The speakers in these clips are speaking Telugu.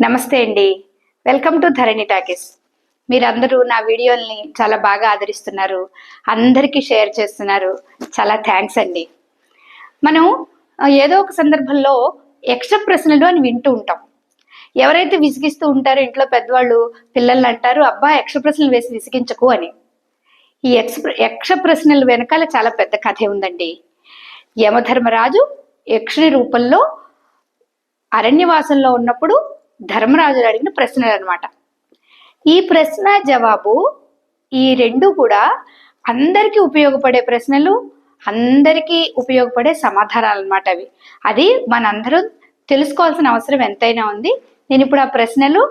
నమస్తే అండి. వెల్కమ్ టు ధరణి టాకీస్ మీరందరూ నా వీడియోల్ని చాలా బాగా ఆదరిస్తున్నారు. అందరికీ షేర్ చేస్తున్నారు. చాలా థ్యాంక్స్ అండి. మనం ఏదో ఒక సందర్భంలో ఎక్స్ట్రా ప్రశ్నలు అని వింటూ ఉంటాం. ఎవరైతే విసిగిస్తూ ఉంటారో ఇంట్లో పెద్దవాళ్ళు పిల్లల్ని అంటారు అబ్బా ఎక్స్ట్రా ప్రశ్నలు వేసి విసిగించకు అని. ఈ ఎక్స్ యక్ష ప్రశ్నల వెనకాల చాలా పెద్ద కథే ఉందండి. యమధర్మరాజు యక్షుని రూపంలో అరణ్యవాసంలో ఉన్నప్పుడు ధర్మరాజులు అడిగిన ప్రశ్నలు అనమాట ఈ ప్రశ్న జవాబు ఈ రెండు కూడా అందరికీ ఉపయోగపడే ప్రశ్నలు అందరికీ ఉపయోగపడే సమాధానాలు అనమాట అవి. అది మనందరం తెలుసుకోవాల్సిన అవసరం ఎంతైనా ఉంది. నేను ఇప్పుడు ఆ ప్రశ్నలు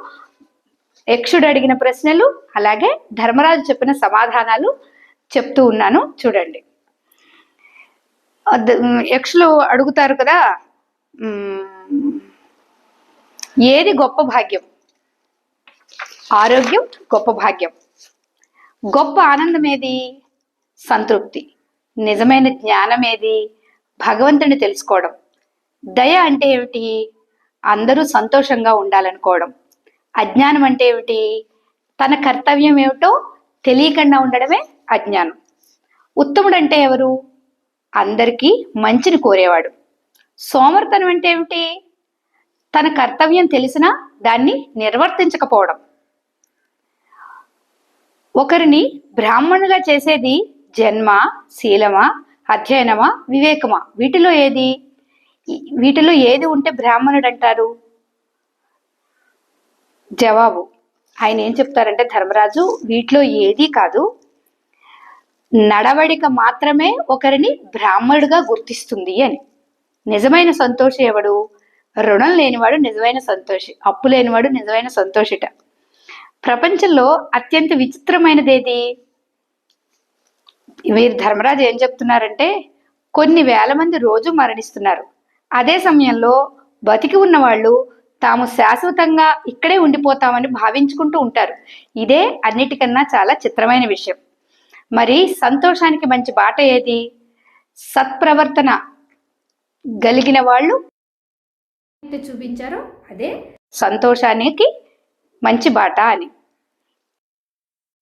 యక్షుడు అడిగిన ప్రశ్నలు అలాగే ధర్మరాజు చెప్పిన సమాధానాలు చెప్తూ ఉన్నాను. చూడండి. యక్షులు అడుగుతారు కదా? ఏది గొప్ప భాగ్యం? ఆరోగ్యం గొప్ప భాగ్యం. గొప్ప ఆనందం ఏది సంతృప్తి. నిజమైన జ్ఞానం ఏది భగవంతుని తెలుసుకోవడం. దయ అంటే ఏమిటి? అందరూ సంతోషంగా ఉండాలనుకోవడం. అజ్ఞానం అంటే ఏమిటి? తన కర్తవ్యం ఏమిటో తెలియకుండా ఉండడమే అజ్ఞానం. ఉత్తముడు అంటే ఎవరు? అందరికీ మంచిని కోరేవాడు. సోమర్తనం అంటే ఏమిటి? తన కర్తవ్యం తెలిసినా దాన్ని నిర్వర్తించకపోవడం. ఒకరిని బ్రాహ్మణుగా చేసేది జన్మ శీలమా అధ్యయనమా వివేకమా? వీటిలో ఏది? వీటిలో ఏది ఉంటే బ్రాహ్మణుడు అంటారు జవాబు. ఆయన ఏం చెప్తారంటే ధర్మరాజు వీటిలో ఏదీ కాదు. నడవడిక మాత్రమే ఒకరిని బ్రాహ్మణుడిగా గుర్తిస్తుంది అని. నిజమైన సంతోషం ఎవడు? రుణం లేనివాడు నిజమైన సంతోషి అప్పు లేనివాడు నిజమైన సంతోషిట. ప్రపంచంలో అత్యంత విచిత్రమైనది ఏది వీరు ధర్మరాజు ఏం చెప్తున్నారంటే కొన్ని వేల మంది రోజు మరణిస్తున్నారు. అదే సమయంలో బతికి ఉన్న వాళ్ళు తాము శాశ్వతంగా ఇక్కడే ఉండిపోతామని భావించుకుంటూ ఉంటారు. ఇదే అన్నిటికన్నా చాలా చిత్రమైన విషయం. మరి సంతోషానికి మంచి బాట ఏది? సత్ప్రవర్తన గలిగిన వాళ్ళు చూపించారో అదే సంతోషానికి మంచి బాట అని.